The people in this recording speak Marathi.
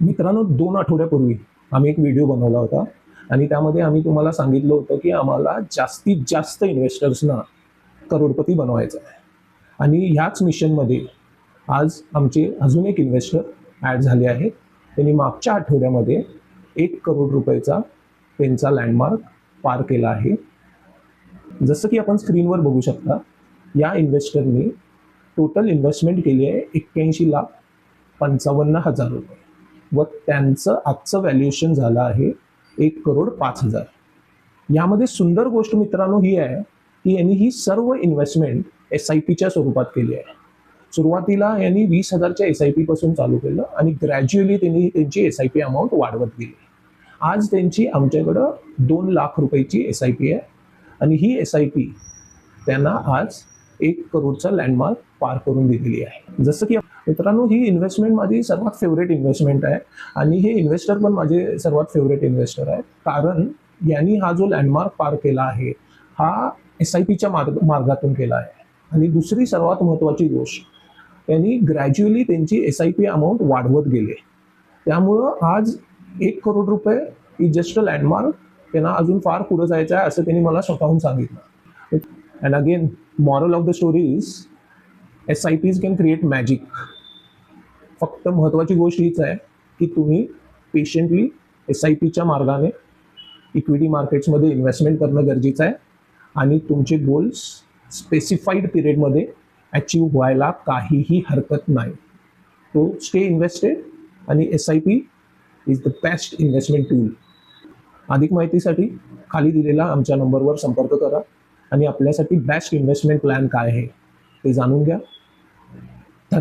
मित्रांनो दोन आठवड्यापूर्वी आम्ही एक व्हिडिओ बनवला होता. आणि त्यामध्ये आम्ही तुम्हाला सांगितलं होतं की आम्हाला जास्तीत जास्त इन्व्हेस्टर्सना करोडपती बनवायचं आहे. आणि ह्याच मिशनमध्ये आज आमचे अजून एक इन्व्हेस्टर ॲड झाले आहेत. त्यांनी मागच्या आठवड्यामध्ये एक करोड रुपयाचा त्यांचा लँडमार्क पार केला आहे. जसं की आपण स्क्रीनवर बघू शकता या इन्व्हेस्टरने टोटल इन्व्हेस्टमेंट केली आहे एक्क्याऐंशी लाख पंचावन्न हजार रुपये. व त्यांचं आजचं व्हॅल्युएशन झालं आहे एक करोड पाच हजार. यामध्ये सुंदर गोष्ट मित्रांनो ही आहे की यांनी ही सर्व इन्व्हेस्टमेंट एस आय पीच्या स्वरूपात केली आहे. सुरुवातीला यांनी वीस हजारच्या एस आय पी पासून चालू केलं आणि ग्रॅज्युअली त्यांनी त्यांची एस आय पी अमाऊंट वाढवत गेली. आज त्यांची आमच्याकडं दोन लाख रुपयाची एस आय पी आहे आणि ही एस आय पी त्यांना आज एक करोडचा लँडमार्क पार करून दिलेली आहे. जसं की मित्रांनो ही इन्व्हेस्टमेंट माझी सर्वात फेवरेट इन्व्हेस्टमेंट आहे आणि हे इन्व्हेस्टर पण माझे सर्वात फेवरेट इन्व्हेस्टर आहेत. कारण यांनी हा जो लँडमार्क पार केला आहे हा एस आय पीच्या मार्ग मार्गातून केला आहे. आणि दुसरी सर्वात महत्त्वाची गोष्ट यांनी ग्रॅज्युअली त्यांची एस आय पी अमाऊंट वाढवत गेले. त्यामुळं आज एक करोड रुपये ही जस्ट लँडमार्क त्यांना अजून फार पुढं जायचं आहे असं त्यांनी मला स्वतःहून सांगितलं. And again moral of the story is S I Ps can create magic फक्त महत्त्वाची गोष्ट हीच आहे की तुम्ही पेशंटली एस आय पीच्या मार्गाने इक्विटी मार्केट्समध्ये इन्व्हेस्टमेंट करणं गरजेचं आहे आणि तुमचे गोल्स स्पेसिफाईड पिरियडमध्ये अचीव व्हायला काहीही हरकत नाही. तो स्टे इन्व्हेस्टेड आणि S I P is the best investment tool अधिक माहितीसाठी खाली दिलेला आमच्या नंबरवर संपर्क करा. आणि आपल्यासाठी बेस्ट इन्व्हेस्टमेंट प्लॅन काय आहे ते जाणून घ्या.